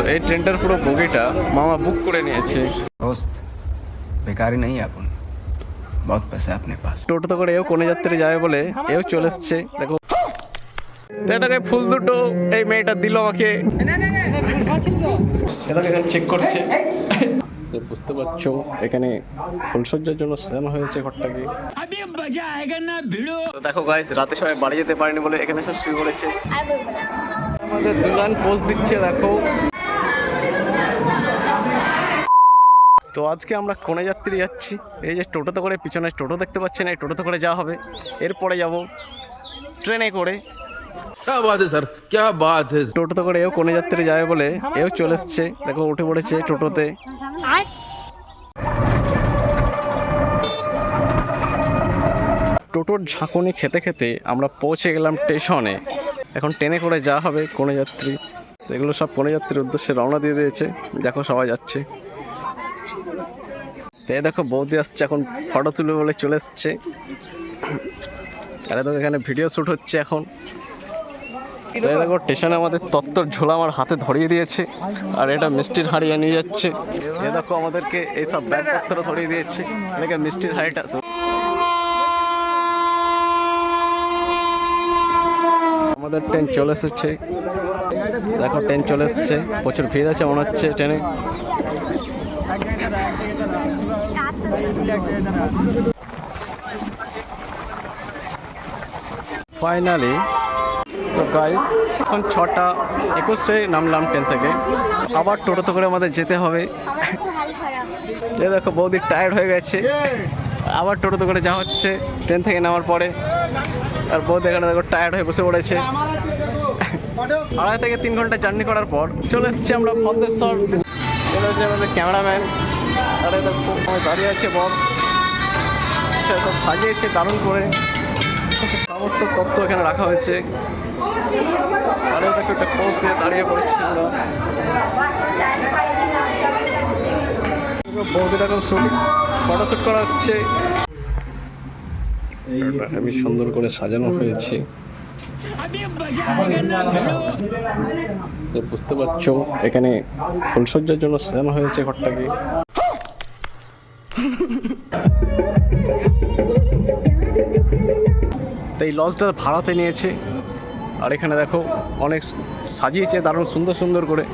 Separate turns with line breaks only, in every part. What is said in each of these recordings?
তো এই ট্রেনটার পুরো বগিটা মামা বুক করে নিয়েছে।
দোস্ত বেকারি নেই এখন। বহুত পয়সা আপনি পাস।
টোটোতে করে এও কোনে যাত্রী যাবে বলে এও চলে এসছে। দেখো। দাদাকে ফুল দুটো এই মেয়েটা দিল আমাকে। দাদাকে চেক করছে। বুঝতে পারছ এখানে ফুলসজ্জার জন্য সাজানো হয়েছে ঘরটাকে। দেখো গাইস রাতে সবাই বাড়ি যেতে পারেনি বলে এখানে সব শুয়ে পড়েছে। আমাদের দুলান পোস্ট দিচ্ছে দেখো। তো আজকে আমরা কোনে যাত্রী যাচ্ছি। এই যে টোটোতে করে পিছনে টোটো দেখতে পাচ্ছি না এই টোটোতে করে যাওয়া হবে। এরপরে যাব ট্রেনে করে।
স্যার
টোটোতে করে এও কোনে যাত্রী যাবে বলে এও চলে এসছে। দেখো উঠে পড়েছে টোটোতে। টোটোর ঝাঁকুনি খেতে খেতে আমরা পৌঁছে গেলাম স্টেশনে। এখন ট্রেনে করে যা হবে কোনো যাত্রী। এগুলো সব কোনো যাত্রীর উদ্দেশ্যে রওনা দিয়ে দিয়েছে। দেখো সবাই যাচ্ছে। তো এই দেখো বৌদি আসছে এখন ফটো তুলবে বলে চলে এসছে। আরে তো এখানে ভিডিও শ্যুট হচ্ছে এখন। দেখো? স্টেশনে আমাদের তত্ত্বর ঝোলা আমার হাতে ধরিয়ে দিয়েছে আর এটা মিষ্টির হাড়িয়ে নিয়ে যাচ্ছে। এ দেখো আমাদেরকে এইসব ব্যাগপত্র ধরিয়ে দিয়েছে। এদিকে মিষ্টির হাড়িটা তো আমাদের ট্রেন চলে এসেছে। দেখো ট্রেন চলে এসেছে। প্রচুর ভিড় আছে মনে হচ্ছে ট্রেনে ফাইনালি তো গাইস এখন ছটা একুশে নামলাম ট্রেন থেকে। আবার টোটোতে করে আমাদের যেতে হবে। এ দেখো, বৌদি টায়ার্ড হয়ে গেছে। আবার টোটোতে করে যাওয়া হচ্ছে ট্রেন থেকে নামার পরে। আর বৌদি এখানে দেখো টায়ার্ড হয়ে বসে পড়েছে। আড়াই থেকে তিন ঘণ্টা জার্নি করার পর চলে এসেছি আমরা ভদ্রেশ্বর। চলে আমাদের ক্যামেরাম্যান দাঁড়িয়ে আছে সে সব সাজিয়েছে দারুণ করে। সমস্ত তথ্য এখানে রাখা হয়েছে। আরে দেখো একটা পোজ দিয়ে দাঁড়িয়ে পড়েছি আমরা। বৌদিটা শুট ফটোশ্যুট করা হচ্ছে। সুন্দর করে সাজানো হয়েছে। বুঝতে পারছ, এখানে ফুলসজ্জার জন্য সাজানো হয়েছে ঘরটাকে। তো এই লজটা ভাড়াতে নিয়েছে। আর এখানে দেখো অনেক সাজিয়েছে দারুণ সুন্দর সুন্দর করে।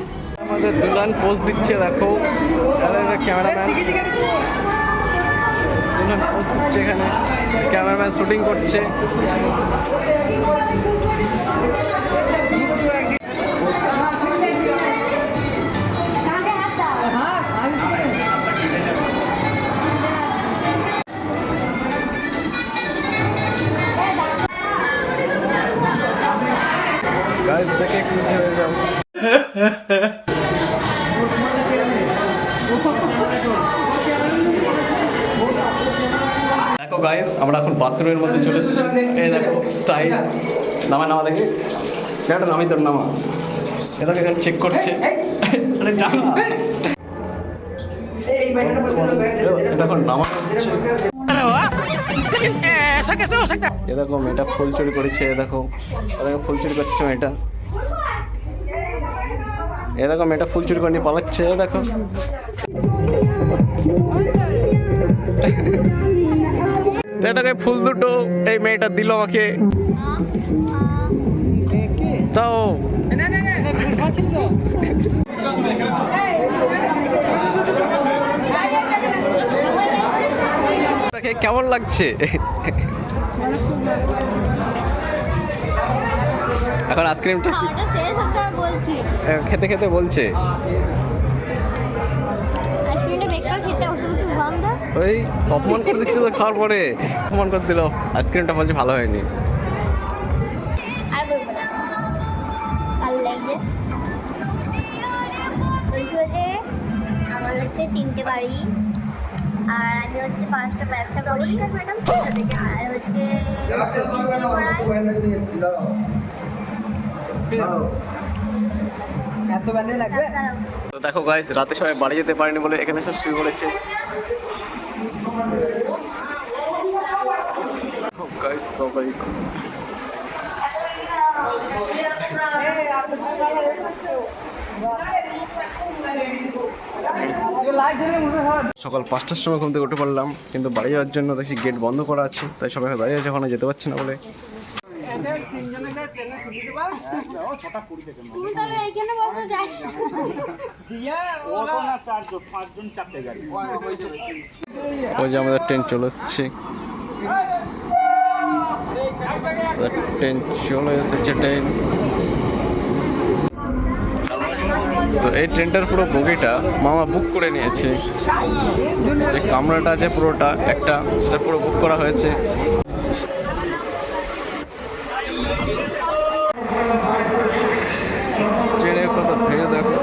আমাদের দুলান পোজ দিচ্ছে দেখো। ক্যামেরাম্যান দুলান পোজ দিচ্ছে এখানে। ক্যামেরাম্যান শুটিং করছে। গাছ দেখে খুশি হয়ে যাও দেখো গাইস আমরা এখন বাথরুমের মধ্যে চলে এসেছি এই দেখো স্টাইল নামা নামা দেখি এটা নামি তোর নামা এটাকে এখানে চেক করছে আরে জানা এখন নামা হচ্ছে দেখো মেয়েটা ফুল চুরি করেছে দেখো। দেখো ফুল চুরি করছে মেয়েটা। এ দেখো মেয়েটা ফুল চুরি করে নিয়ে পালাচ্ছে দেখো। দেখো ফুল দুটো এই মেয়েটা দিল আমাকে। তাও। কেমন লাগছে? এখন আইসক্রিমটা এ, খেতে খেতে বলছে। ওই অপমান করে দিচ্ছে তো খাওয়ার পরে। অপমান করে দিল। আইসক্রিমটা বলছে ভালো হয়নি।
আমার হচ্ছে তিনটে বাড়ি। আর আমি হচ্ছে পাঁচটা ব্যবসা করি। আর হচ্ছে
তো দেখো গাইস রাতে সবাই বাড়ি যেতে পারেনি বলে এখানে সব শুয়ে পড়েছে। গাইস সবাই। সকাল পাঁচটার সময় ঘুম থেকে উঠে পড়লাম, কিন্তু বাড়ি যাওয়ার জন্য দেখছি গেট বন্ধ করা আছে, তাই সবাই দাঁড়িয়ে আছে, ওখানে যেতে পারছি না বলে। ওই যে আমাদের ট্রেন চলে এসেছে। ট্রেন চলে এসেছে ট্রেন তো এই ট্রেনটার পুরো বগিটা মামা বুক করে নিয়েছে। যে কামরাটা আছে পুরোটা, একটা, সেটা পুরো বুক করা হয়েছে। ট্রেনের কত ভিড় দেখো।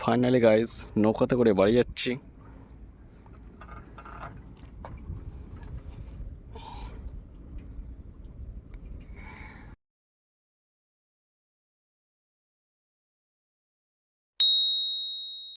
ফাইনালি গাইজ নৌকাতে করে বাড়ি যাচ্ছি।